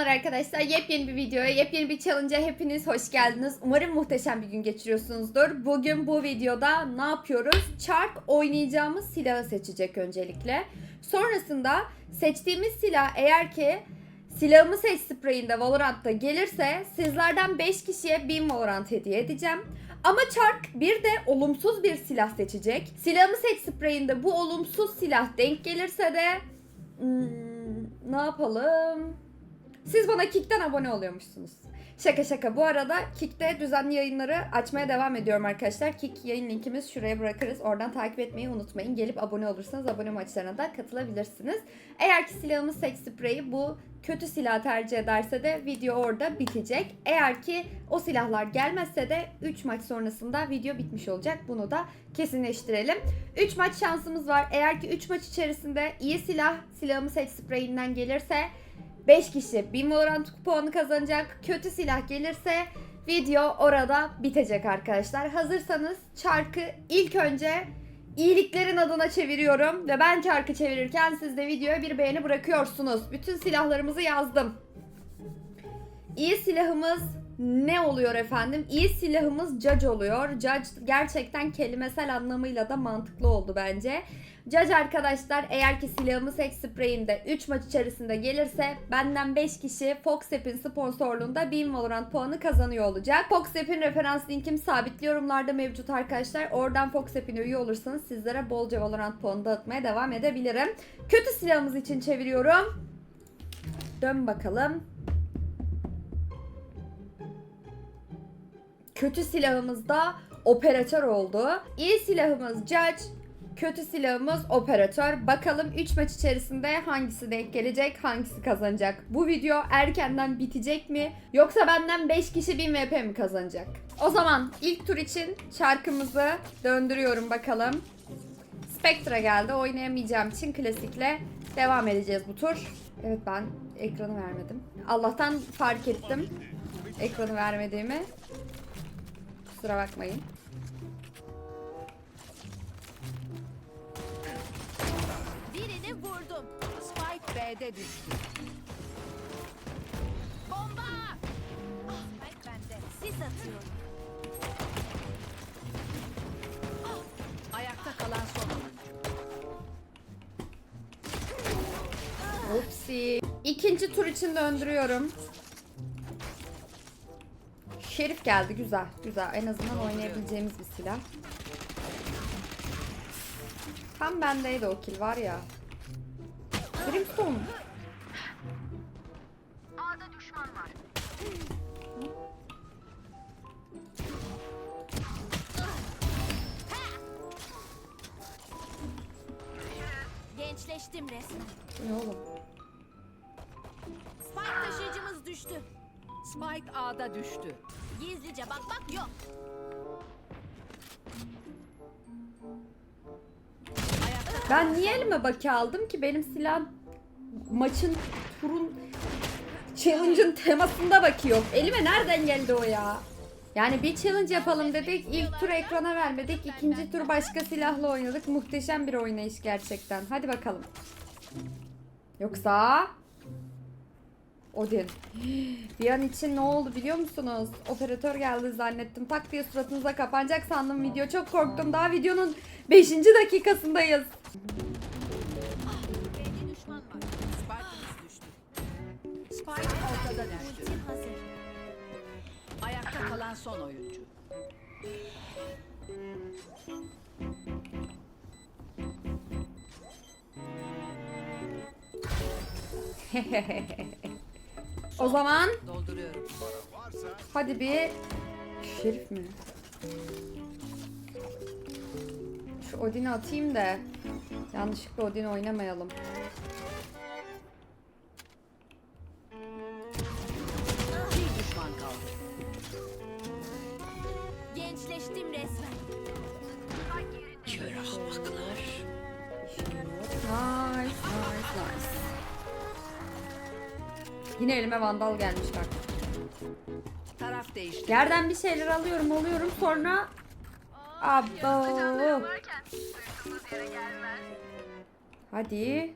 Selamlar arkadaşlar. Yepyeni bir videoya, yepyeni bir challenge'a hepiniz hoş geldiniz. Umarım muhteşem bir gün geçiriyorsunuzdur. Bugün bu videoda ne yapıyoruz? Çark oynayacağımız silahı seçecek öncelikle. Sonrasında seçtiğimiz silah eğer ki silahımı seç spreyinde Valorant'ta gelirse sizlerden 5 kişiye 1000 Valorant hediye edeceğim. Ama Çark bir de olumsuz bir silah seçecek. Silahımı seç spreyinde bu olumsuz silah denk gelirse de Hmm, ne yapalım? Siz bana Kik'ten abone oluyormuşsunuz. Şaka şaka. Bu arada Kik'te düzenli yayınları açmaya devam ediyorum arkadaşlar. Kik yayın linkimiz şuraya bırakırız. Oradan takip etmeyi unutmayın. Gelip abone olursanız abone maçlarına da katılabilirsiniz. Eğer ki silahımız Sex Spray'i bu kötü silah tercih ederse de video orada bitecek. Eğer ki o silahlar gelmezse de 3 maç sonrasında video bitmiş olacak. Bunu da kesinleştirelim. 3 maç şansımız var. Eğer ki 3 maç içerisinde iyi silah silahımı seç spreyinden gelirse 5 kişi 1000 Valorant puanı kazanacak. Kötü silah gelirse video orada bitecek arkadaşlar. Hazırsanız çarkı ilk önce iyiliklerin adına çeviriyorum ve ben çarkı çevirirken siz de videoya bir beğeni bırakıyorsunuz. Bütün silahlarımızı yazdım. İyi silahımız ne oluyor efendim? İyi silahımız Judge oluyor. Judge gerçekten kelimesel anlamıyla da mantıklı oldu bence. Judge arkadaşlar eğer ki silahımız Sex Spray'inde 3 maç içerisinde gelirse benden 5 kişi Foxap'in sponsorluğunda 1000 Valorant puanı kazanıyor olacak. Foxap'in referans linkim sabitli yorumlarda mevcut arkadaşlar. Oradan Foxap'ine üye olursanız sizlere bolca Valorant puanı dağıtmaya devam edebilirim. Kötü silahımız için çeviriyorum. Dön bakalım. Kötü silahımız da operatör oldu. İyi silahımız Judge, kötü silahımız operatör. Bakalım 3 maç içerisinde hangisi denk gelecek, hangisi kazanacak? Bu video erkenden bitecek mi? Yoksa benden 5 kişi 1000 VP mi kazanacak? O zaman ilk tur için şarkımızı döndürüyorum bakalım. Spectra geldi. Oynayamayacağım için klasikle devam edeceğiz bu tur. Evet ben ekranı vermedim. Allah'tan fark ettim ekranı vermediğimi. Kusura bakmayın. Birini vurdum. Spike B'de düştü. Bomba! Ah, Spike bende. Sis atıyorum. Ah, Ayakta kalan son oyuncu. Upsi. İkinci tur için döndürüyorum. Şerif geldi güzel güzel en azından oynayabileceğimiz bir silah. Tam bendeydi o kill var ya. Brimstone. Gençleştim resmen. Ne oğlum? Spike A'da düştü. Gizlice bakmak yok. Ayakta Ben niye elime baki aldım ki benim silah maçın turun challenge'ın temasında baki yok. Elime nereden geldi o ya? Yani bir challenge yapalım dedik. İlk tur ekrana vermedik. ikinci tur başka silahla oynadık. Muhteşem bir oynayış gerçekten. Hadi bakalım. Yoksa Odin. Bir an için ne oldu biliyor musunuz? Operatör geldi zannettim. Tak diye suratınıza kapanacak sandım video. Çok korktum. Daha videonun 5. dakikasındayız. Spike ortada düştü. Ayakta kalan son oyuncu. O zaman Dolduruyorum. hadi bir Şerif mi? Şu Odin'i atayım da yanlışlıkla Odin oynamayalım. Yine elime vandal gelmiş bak. Taraf değişti. Yerden bir şeyler alıyorum alıyorum sonra Abo. Hadi.